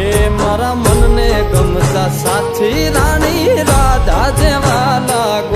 એ મારા મનને ગમતા સાથી રાણી રાધા જેવા લાગો.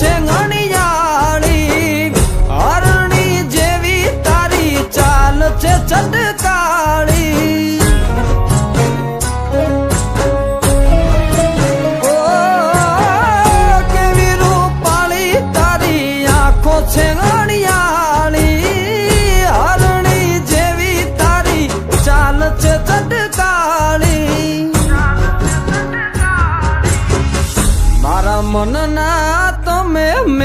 છે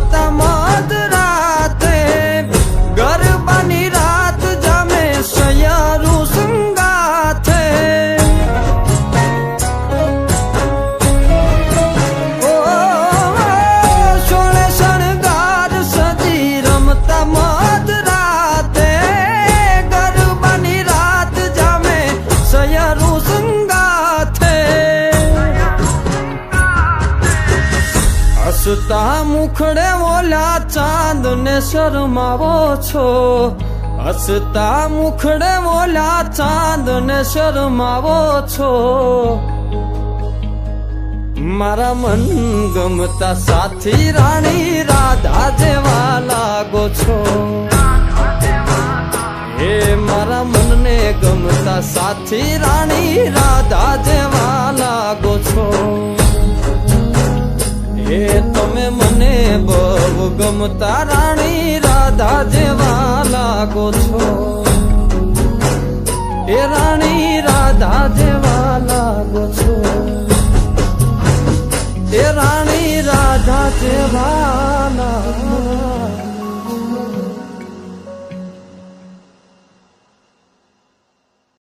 i'm estamos મુખડે ઓલા ચાંદ ને શરમાવો છો? હસતા મુખડે મોલા ચાંદ ને શરમાવો છો? મારા મન ગમતા સાથી રાણી રાધા જેવા લાગો છો. હે મારા મનને ગમતા સાથી રાણી રાધા જેવા લાગો છો. હે તમે મને બહુ ગમતા રાણી, રાધા જેવા લાગો છો. એ રાણી, રાધા જેવા લાગો છો. એ રાણી, રાધા જેવા